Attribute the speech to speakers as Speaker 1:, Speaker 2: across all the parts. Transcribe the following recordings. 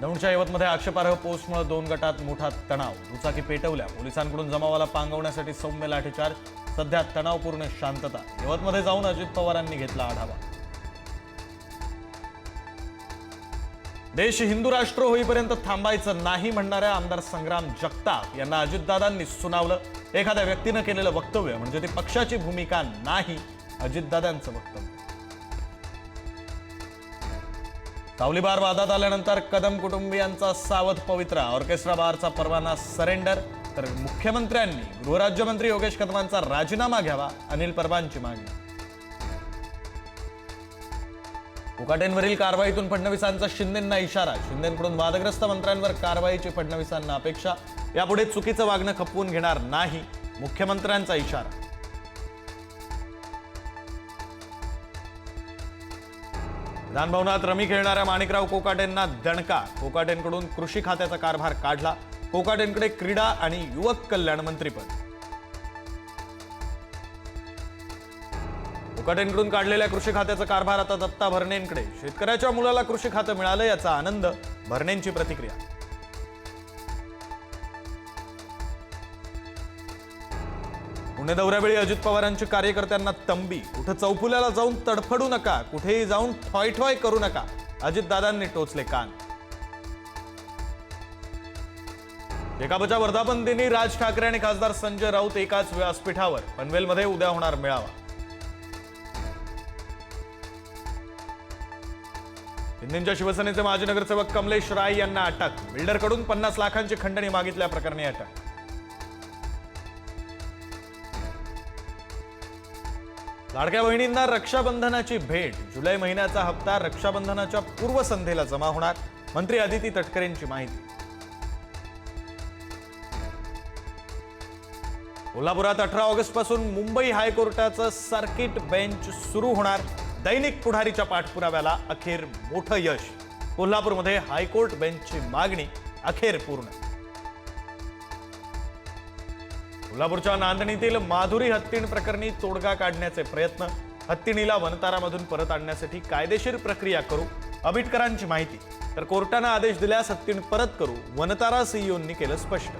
Speaker 1: दौंडच्या यवतमध्ये आक्षेपार्ह पोस्टमुळे दोन गटात मोठा तणाव. दुचाकी पेटवल्या. पोलिसांकडून जमावाला पांगवण्यासाठी सौम्य लाठीचार्ज. सध्या तणावपूर्ण शांतता. यवतमध्ये जाऊन अजित पवारांनी घेतला आढावा. देश हिंदू राष्ट्र होईपर्यंत थांबायचं नाही म्हणणाऱ्या आमदार संग्राम जगताप यांना अजितदादांनी सुनावलं. एखाद्या व्यक्तीनं केलेलं वक्तव्य म्हणजे ती पक्षाची भूमिका नाही अजितदादांचं वक्तव्य. सावली बार वादात आल्यानंतर कदम कुटुंबियांचा सावध पवित्रा. ऑर्केस्ट्रा बारचा परवाना सरेंडर. तर मुख्यमंत्र्यांनी गृहराज्यमंत्री योगेश कदमांचा राजीनामा घ्यावा अनिल परबांची मागणी. उकाटेंवरील कारवाईतून फडणवीसांचा शिंदेंना इशारा. शिंदेकडून वादग्रस्त मंत्र्यांवर कारवाईची फडणवीसांना अपेक्षा. यापुढे चुकीचं वागणं खपवून घेणार नाही मुख्यमंत्र्यांचा इशारा. विधानभवनात रमी खेळणाऱ्या माणिकराव कोकाटेंना दणका. कोकाटेंकडून कृषी खात्याचा कारभार काढला. कोकाटेंकडे क्रीडा आणि युवक कल्याण मंत्रीपद. कोकाटेंकडून काढलेल्या कृषी खात्याचा कारभार आता दत्ता भरणेंकडे. शेतकऱ्याच्या मुलाला कृषी खातं मिळालं याचा आनंद भरणेंची प्रतिक्रिया. पुणे दौऱ्यावेळी अजित पवारांची कार्यकर्त्यांना तंबी. कुठं चौफुल्याला जाऊन तडफडू नका कुठेही जाऊन ठॉय ठॉय करू नका. अजितदादांनी टोचले कान. एकाबच्या वर्धापन दिनी राज ठाकरे आणि खासदार संजय राऊत एकाच व्यासपीठावर. पनवेलमध्ये उद्या होणार मेळावा. हिंदींच्या शिवसेनेचे माजी नगरसेवक कमलेश राय यांना अटक. बिल्डरकडून पन्नास लाखांची खंडणी मागितल्या प्रकरणी अटक. लाडक्या बहिणींना रक्षाबंधनाची भेट. जुलै महिन्याचा हप्ता रक्षाबंधनाच्या पूर्वसंध्येला जमा होणार. मंत्री अदिती तटकरेंची माहिती. कोल्हापुरात अठरा ऑगस्टपासून मुंबई हायकोर्टाचं सर्किट बेंच सुरू होणार. दैनिक पुढारीच्या पाठपुराव्याला अखेर मोठं यश. कोल्हापूरमध्ये हायकोर्ट बेंचची मागणी अखेर पूर्ण. कोल्हापूरच्या नांदणीतील माधुरी हत्तीण प्रकरणी तोडगा काढण्याचे प्रयत्न हत्तीणीला वनतारामधून परत आणण्यासाठी कायदेशीर प्रक्रिया करू अबिटकरांची माहिती. तर कोर्टानं आदेश दिल्यास हत्तीण परत करू वनतारा सीईओंनी केलं स्पष्ट.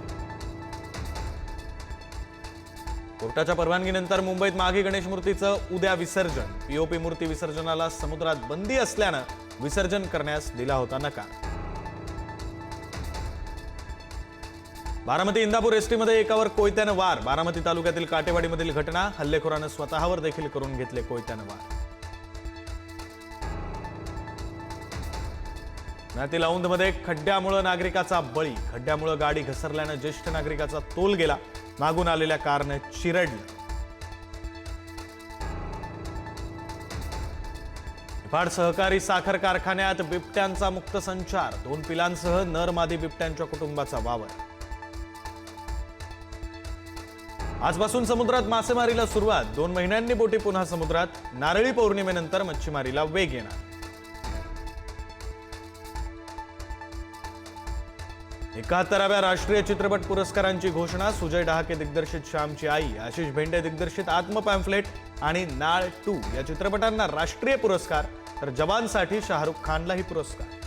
Speaker 1: कोर्टाच्या परवानगीनंतर मुंबईत माघी गणेश मूर्तीचं उद्या विसर्जन. पीओपी मूर्ती विसर्जनाला समुद्रात बंदी असल्यानं विसर्जन करण्यास दिला होता नकार. बारामती इंदापूर एसटीमध्ये एकावर कोयत्यानं वार. बारामती तालुक्यातील काटेवाडीमधील घटना हल्लेखोरानं स्वतःवर देखील करून घेतले कोयत्यानं वार. पुण्यातील औंधमध्ये खड्ड्यामुळे नागरिकाचा बळी. खड्ड्यामुळे गाडी घसरल्यानं ज्येष्ठ नागरिकाचा तोल गेला. मागून आलेल्या कारनं चिरडलं. निफाड सहकारी साखर कारखान्यात बिबट्यांचा मुक्त संचार. दोन पिलांसह नर मादी बिबट्यांच्या कुटुंबाचा वावर. आजपासून समुद्रात मासेमारीला सुरुवात. दोन महिन्यांनी बोटी पुन्हा समुद्रात. नारळी पौर्णिमेनंतर मच्छीमारीला वेग येणार. एकाहत्तराव्या राष्ट्रीय चित्रपट पुरस्कारांची घोषणा सुजय डहाके दिग्दर्शित श्यामची आई आशिष भेंडे दिग्दर्शित आत्म पॅम्फलेट आणि नाळ टू या चित्रपटांना राष्ट्रीय पुरस्कार तर जवानसाठी शाहरुख खानलाही पुरस्कार.